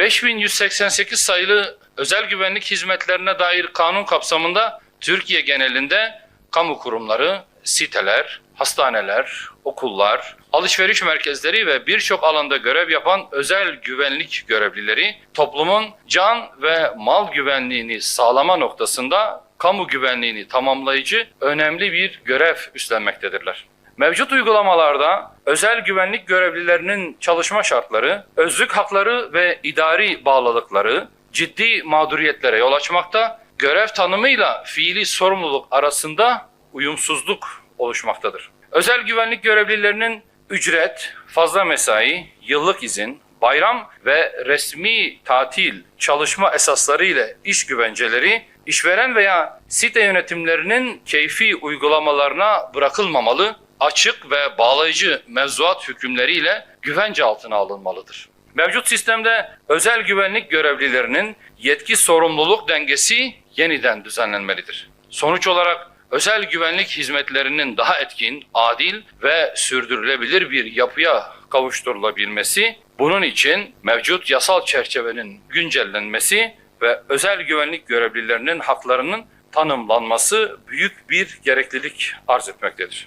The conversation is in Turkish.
5188 sayılı özel güvenlik hizmetlerine dair kanun kapsamında Türkiye genelinde kamu kurumları, siteler, hastaneler, okullar, alışveriş merkezleri ve birçok alanda görev yapan özel güvenlik görevlileri toplumun can ve mal güvenliğini sağlama noktasında kamu güvenliğini tamamlayıcı önemli bir görev üstlenmektedirler. Mevcut uygulamalarda özel güvenlik görevlilerinin çalışma şartları, özlük hakları ve idari bağlılıkları ciddi mağduriyetlere yol açmakta, görev tanımıyla fiili sorumluluk arasında uyumsuzluk oluşmaktadır. Özel güvenlik görevlilerinin ücret, fazla mesai, yıllık izin, bayram ve resmi tatil çalışma esasları ile iş güvenceleri işveren veya site yönetimlerinin keyfi uygulamalarına bırakılmamalı, açık ve bağlayıcı mevzuat hükümleriyle güvence altına alınmalıdır. Mevcut sistemde özel güvenlik görevlilerinin yetki sorumluluk dengesi yeniden düzenlenmelidir. Sonuç olarak özel güvenlik hizmetlerinin daha etkin, adil ve sürdürülebilir bir yapıya kavuşturulabilmesi, bunun için mevcut yasal çerçevenin güncellenmesi ve özel güvenlik görevlilerinin haklarının tanımlanması büyük bir gereklilik arz etmektedir.